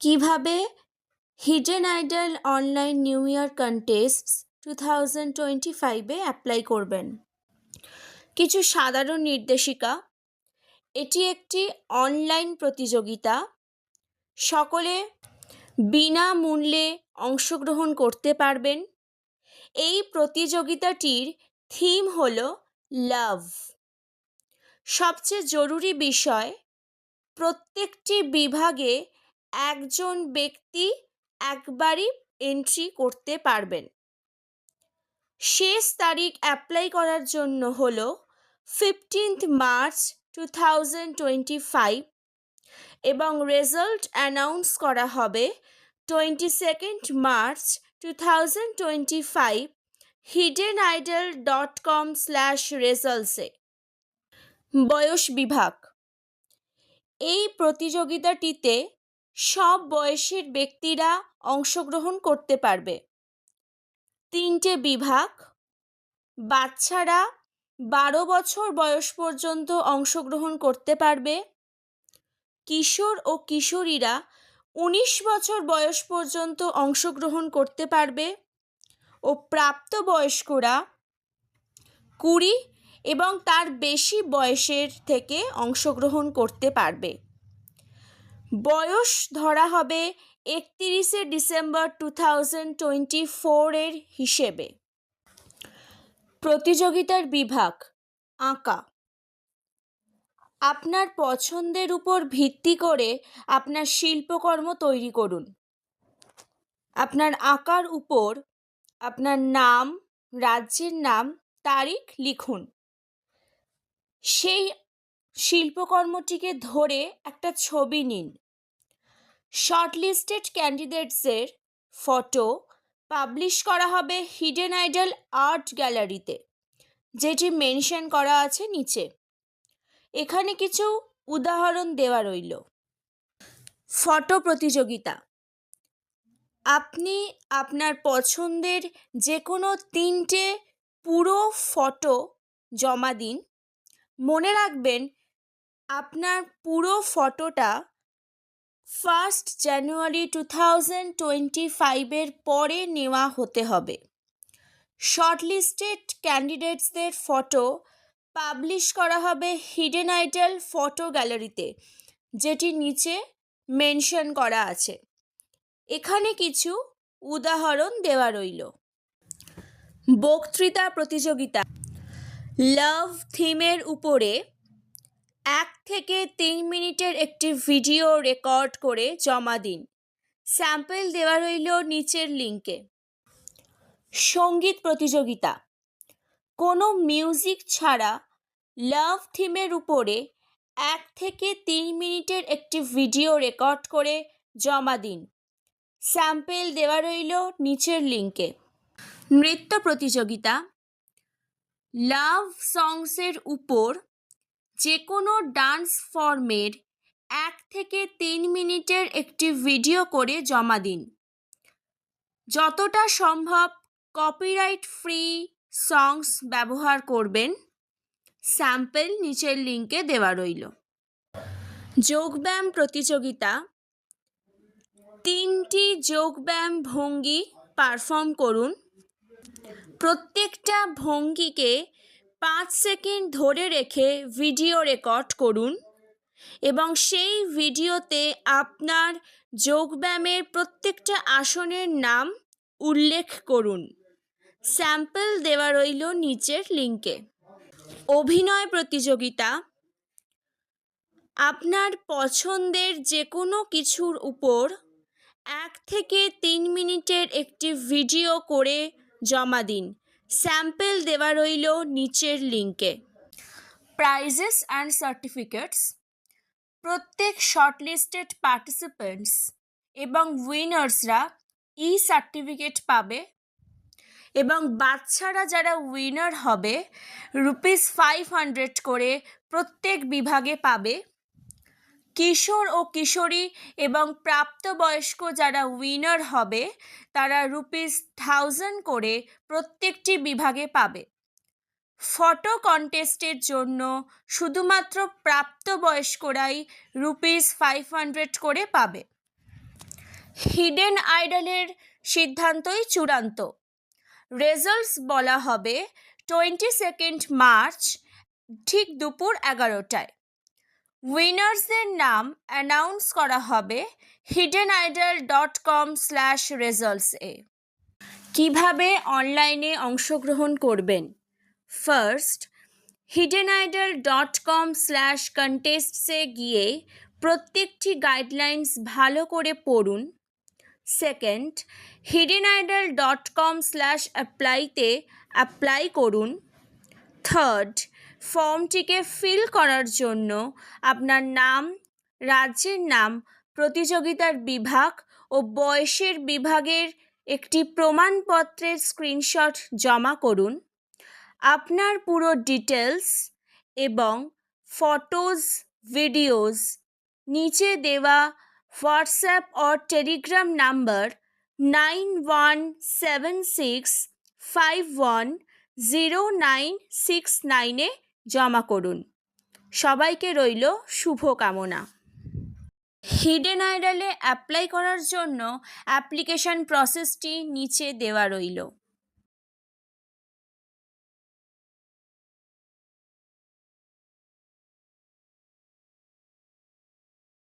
কীভাবে hidden idol online new year contests two thousand twenty ফাইভে apply করবেন? কিছু সাধারণ নির্দেশিকা। এটি একটি অনলাইন প্রতিযোগিতা। সকলে বিনামূল্যে অংশগ্রহণ করতে পারবেন। এই প্রতিযোগিতাটির থিম হল লাভ সবচেয়ে জরুরি বিষয়, প্রত্যেকটি বিভাগে একজন ব্যক্তি একবারই এন্ট্রি করতে পারবেন। শেষ তারিখ অ্যাপ্লাই করার জন্য হল fifteenth March two thousand twenty five এবং রেজাল্ট অ্যানাউন্স করা হবে twenty second March two thousand twenty five hidden idol dot com slash রেজাল্টসে বয়স বিভাগ। এই প্রতিযোগিতাটিতে সব বয়সের ব্যক্তিরা অংশগ্রহণ করতে পারবে। তিনটে বিভাগ, বাচ্চারা বারো বছর বয়স পর্যন্ত অংশগ্রহণ করতে পারবে। কিশোর ও কিশোরীরা উনিশ বছর বয়স পর্যন্ত অংশগ্রহণ করতে পারবে ও প্রাপ্তবয়স্করা কুড়ি এবং তার বেশি বয়সের থেকে অংশগ্রহণ করতে পারবে। বয়স ধরা হবে একতিরিশে ডিসেম্বর টু থাউজেন্ড টোয়েন্টি ফোরের হিসেবে। প্রতিযোগিতার বিভাগ, আঁকা। আপনার পছন্দের উপর ভিত্তি করে আপনার শিল্পকর্ম তৈরি করুন। আপনার আঁকার উপর আপনার নাম, রাজ্যের নাম, তারিখ লিখুন। সেই শিল্পকর্মটিকে ধরে একটা ছবি নিন। শর্টলিস্টেড ক্যান্ডিডেটসের ফটো পাবলিশ করা হবে হিডেন আইডল আর্ট গ্যালারিতে, যেটি মেনশন করা আছে নিচে। এখানে কিছু উদাহরণ দেওয়া রইল। ফটো প্রতিযোগিতা। আপনি আপনার পছন্দের যে কোনো তিনটে পুরো ফটো জমা দিন। মনে রাখবেন আপনার পুরো ফটোটা first January two thousand twenty ফাইভের পরে নেওয়া হতে হবে। শর্টলিস্টেড ক্যান্ডিডেটসদের ফটো পাবলিশ করা হবে হিডেন আইডল ফটো গ্যালারিতে যেটি নিচে মেনশন করা আছে। এখানে কিছু উদাহরণ দেওয়া রইল। বক্তৃতা প্রতিযোগিতা। লাভ থিমের উপরে এক থেকে তিন মিনিটের একটি ভিডিও রেকর্ড করে জমা দিন। স্যাম্পল দেওয়া রইল নিচের লিঙ্কে সংগীত প্রতিযোগিতা। কোনো মিউজিক ছাড়া লাভ থিমের উপরে এক থেকে তিন মিনিটের একটি ভিডিও রেকর্ড করে জমা দিন। স্যাম্পল দেওয়া রইল নিচের লিঙ্কে নৃত্য প্রতিযোগিতা। লাভ সংসের উপর যে কোনো ডান্স ফর্মের এক থেকে তিন মিনিটের একটি ভিডিও করে জমা দিন। যতটা সম্ভব কপিরাইট ফ্রি সংস ব্যবহার করবেন। স্যাম্পল নিচের লিঙ্কে দেওয়া রইল। যোগব্যায়াম প্রতিযোগিতা। তিনটি যোগব্যায়াম ভঙ্গি পারফর্ম করুন। প্রত্যেকটা ভঙ্গিকে পাঁচ সেকেন্ড ধরে রেখে ভিডিও রেকর্ড করুন এবং সেই ভিডিওতে আপনার যোগব্যায়ামের প্রত্যেকটা আসনের নাম উল্লেখ করুন। স্যাম্পল দেওয়া রইল নিচের লিঙ্কে অভিনয় প্রতিযোগিতা। আপনার পছন্দের যে কোনো কিছুর উপর এক থেকে তিন মিনিটের একটি ভিডিও করে জমা দিন। স্যাম্পল দেওয়া রইল নিচের লিঙ্কে প্রাইজেস অ্যান্ড সার্টিফিকেটস। প্রত্যেক শর্টলিস্টেড পার্টিসিপেন্টস এবং উইনার্সরা ই সার্টিফিকেট পাবে এবং বাচ্চারা যারা উইনার হবে, রুপিস ফাইভ হান্ড্রেড করে প্রত্যেক বিভাগে পাবে। কিশোর ও কিশোরী এবং প্রাপ্তবয়স্ক যারা উইনার হবে, তারা রুপিস থাউজেন্ড করে প্রত্যেকটি বিভাগে পাবে। ফটো কন্টেস্টের জন্য শুধুমাত্র প্রাপ্তবয়স্করাই রুপিস ফাইভ হান্ড্রেড করে পাবে। হিডেন আইডলের সিদ্ধান্তই চূড়ান্ত। রেজাল্টস বলা হবে টোয়েন্টি সেকেন্ড মার্চ ঠিক দুপুর এগারোটায়। উইনার্সদের নাম অ্যানাউন্স করা হবে hidden idol dot com slash results এ। কীভাবে অনলাইনে অংশগ্রহণ করবেন? First hidden idol dot com slash কন্টেস্টসে গিয়ে প্রত্যেকটি গাইডলাইন্স ভালো করে পড়ুন। Second hidden idol dot com slash অ্যাপ্লাইতে apply করুন। থার্ড ফর্মটিকে ফিল করার জন্য আপনার নাম, রাজ্যের নাম, প্রতিযোগিতার বিভাগ ও বয়সের বিভাগের একটি প্রমাণপত্রের স্ক্রিনশট জমা করুন। আপনার পুরো ডিটেলস এবং ফটোজ ভিডিওস নিচে দেওয়া WhatsApp or Telegram number nine one seven six five one zero nine six নাইনে জমা করুন। সবাইকে রইল শুভকামনা। হিডেন আইডালে অ্যাপ্লাই করার জন্য অ্যাপ্লিকেশন প্রসেসটি নিচে দেওয়া রইল।